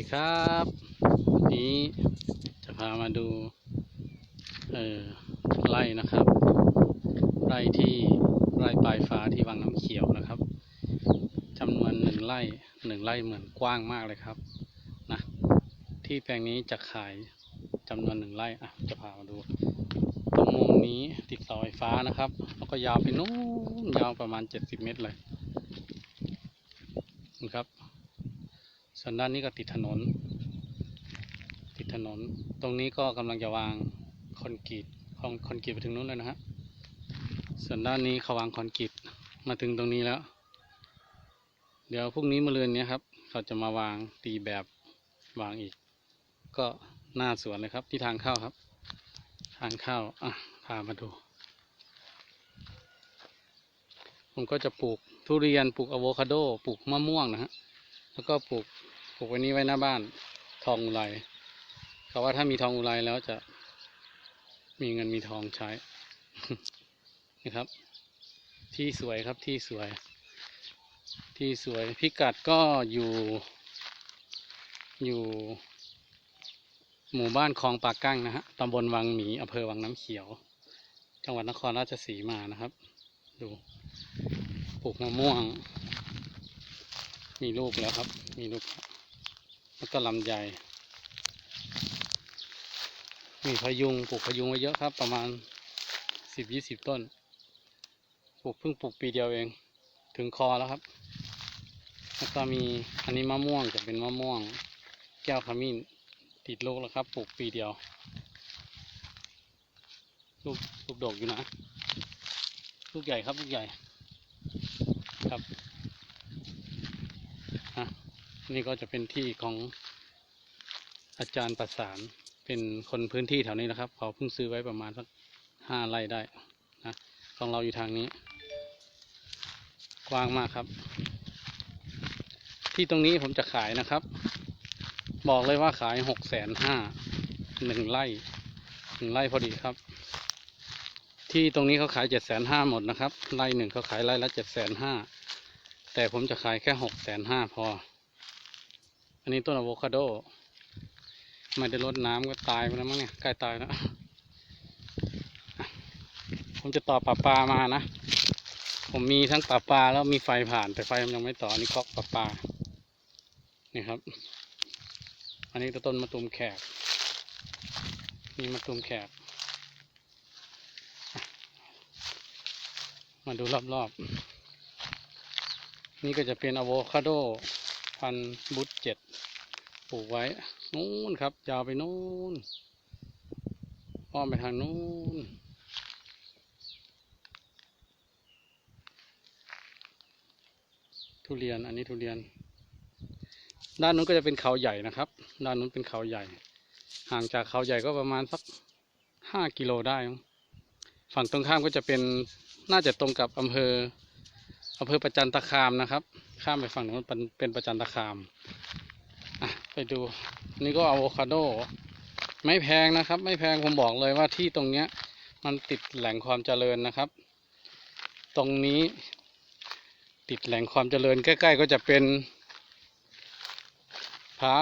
ดีครับวันนี้จะพามาดูเออไร่นะครับ ไร่ที่ไร่ปลายฟ้าที่วังน้ำเขียวนะครับจำนวนหนึ่งไร่หนึ่งไร่เหมือนกว้างมากเลยครับนะที่แปลงนี้จะขายจำนวนหนึ่งไร่อะจะพามาดู ตรงมุมนี้ติดเสาไฟฟ้านะครับ แล้วก็ยาวไปนู้นยาวประมาณเจ็ดสิบเมตรเลยนะครับ ส่วนด้านนี้ก็ติดถนน ติดถนน ตรงนี้ก็กำลังจะวางคอนกรีตคอนคอนกรีตไปถึงนู้นเลยนะฮะ ส่วนด้านนี้เขาวางคอนกรีตมาถึงตรงนี้แล้ว เดี๋ยวพรุ่งนี้มะรืนเนี้ยครับ เขาจะมาวางตีแบบวางอีก ก็หน้าสวนเลยครับ ที่ทางเข้าครับ ทางเข้าอะพามาดู ผมก็จะปลูกทุเรียนปลูกอะโวคาโดปลูกมะม่วงนะฮะ แล้วก็ปลูกปลูกไว้นี้ไว้หน้าบ้านทองอุไรเขาว่าถ้ามีทองอุไรแล้วจะมีเงินมีทองใช้นะครับ ที่สวยครับที่สวย ที่สวยพิกัดก็อยู่ อยู่ หมู่บ้านคลองปากกั้งนะฮะตำบลวังหมีอำเภอวังน้ำเขียว จังหวัดนครราชสีมานะครับ ดูปลูกมะม่วง มีลูกแล้วครับ มีลูก แล้วแล้วก็ลำไยมีพยุง ปลูกพยุงไว้เยอะครับ ประมาณสิบยี่สิบต้น ปลูกเพิ่งปลูกปีเดียวเอง ถึงคอแล้วครับ แล้วก็มีอันนี้มะม่วงจะเป็นมะม่วง แก้วขมิ้น ติดลูกแล้วครับ ปลูกปีเดียว ลูกลูกดกอยู่นะ ลูกใหญ่ครับ ลูกใหญ่ ครับ นี่ก็จะเป็นที่ของอาจารย์ประสานเป็นคนพื้นที่แถวนี้นะครับ เขาเพิ่งซื้อไว้ประมาณสักห้าไร่ได้นะของเราอยู่ทางนี้ กว้างมากครับ ที่ตรงนี้ผมจะขายนะครับ บอกเลยว่าขายหกแสนห้าหนึ่งไร่หนึ่งไร่พอดีครับ ที่ตรงนี้เขาขายเจ็ดแสนห้าหมดนะครับไร่หนึ่งเขาขายไร่ละเจ็ดแสนห้าแต่ผมจะขายแค่หกแสนห้าพอ อันนี้ต้นอะโวคาโดไม่ได้รดน้ำก็ตายไปแล้วมั้งเนี่ยใกล้ตายแล้วผมจะต่อปลาปลามานะ ผมมีทั้งปลาปลาแล้วมีไฟผ่านแต่ไฟมันยังไม่ต่ออันนี้ก๊อกปลาปลานี่ครับ อันนี้ต้นมะตูมแขกนี่มะตูมแขกมาดูรอบๆ นี่ก็จะเป็นอะโวคาโดพันบุตเจ็ด ปลูกไว้นู้นครับ ยาวไปนู้นอ้อมไปทางนู้นทุเรียนอันนี้ทุเรียน ด้านนู้นก็จะเป็นเขาใหญ่นะครับ ด้านนู้นเป็นเขาใหญ่ ห่างจากเขาใหญ่ก็ประมาณสักห้ากิโลได้ ฝั่งตรงข้ามก็จะเป็นน่าจะตรงกับอำเภออำเภอประจันตคามนะครับ ข้ามไปฝั่งนู้นเป็นประจันตคาม ไปดู นี่ก็อะโวคาโด ไม่แพงนะครับ ไม่แพงผมบอกเลยว่าที่ตรงเนี้ย มันติดแหล่งความเจริญนะครับ ตรงนี้ ติดแหล่งความเจริญใกล้ ๆ ก็จะเป็นผา